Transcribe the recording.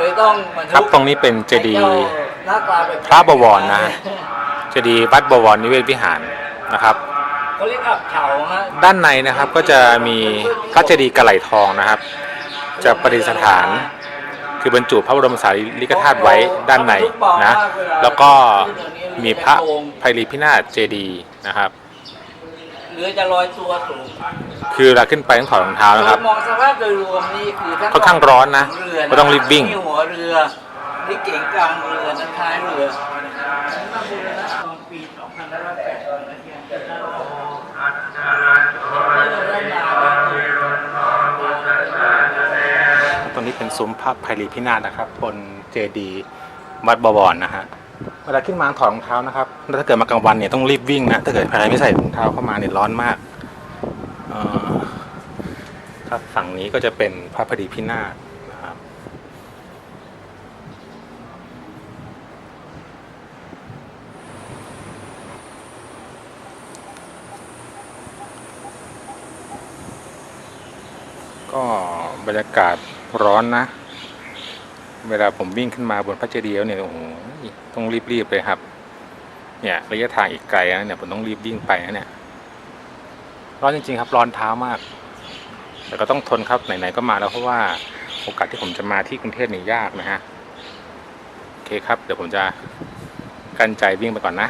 เลยต้องบรรทุกครับตรงนี้เป็นเจดีย์หน้าตาแบบพระบวรนะเจดีย์วัดบวรนิเวศวิหารนะครับเขาเรียกอับเฉาฮะด้านในนะครับก็จะมีพระเจดีย์กระไหลทองนะครับ จะประดิษฐานคือบรรจุพระบรมสารีริกธาตุไว้ด้านในนะแล้วก็มีพระไพรีพินาศเจดีย์นะครับเรือจะลอยตัวสูง คือเวลาขึ้นไปต้องถอดรองเท้านะครับโดยมองสภาพโดยรวมนี่คือถ้ค่อนข้างร้อนนะเรือก็ต้องรีบวิ่ง มีหัวเรือนี่เก๋งกลางเรือนะท้ายเรือมาบูรณะตอนปี2508นะที่อังกฤษนะตรงนี้เป็นซุ้มพระไพรีพินาศนะครับ บนเจดีย์วัดบวรนะฮะ เวลาขึ้นมาถอดรองเท้านะครับแล้วถ้าเกิดมากลางวันเนี่ยต้องรีบวิ่งนะ ถ้าเกิดใครไม่ใส่รองเท้าเข้ามาเนี่ยร้อนมากเอ่อ ครับฝั่งนี้ก็จะเป็นพระพรีพินาศนะครับ ก็บรรยากาศร้อนนะ เวลาผมวิ่งขึ้นมาบนพระเจดีย์เนี่ยโอ้โหต้องรีบๆเลยครับ เนี่ยระยะทางอีกไกลนะเนี่ยผมต้องรีบวิ่งไปนะเนี่ย ร้อนจริงๆครับร้อนเท้ามาก แต่ก็ต้องทนครับไหนๆก็มาแล้วเพราะว่าโอกาสที่ผมจะมาที่กรุงเทพนี่ยากนะฮะโอเคครับ เดี๋ยวผมจะกั้นใจวิ่งไปก่อนนะ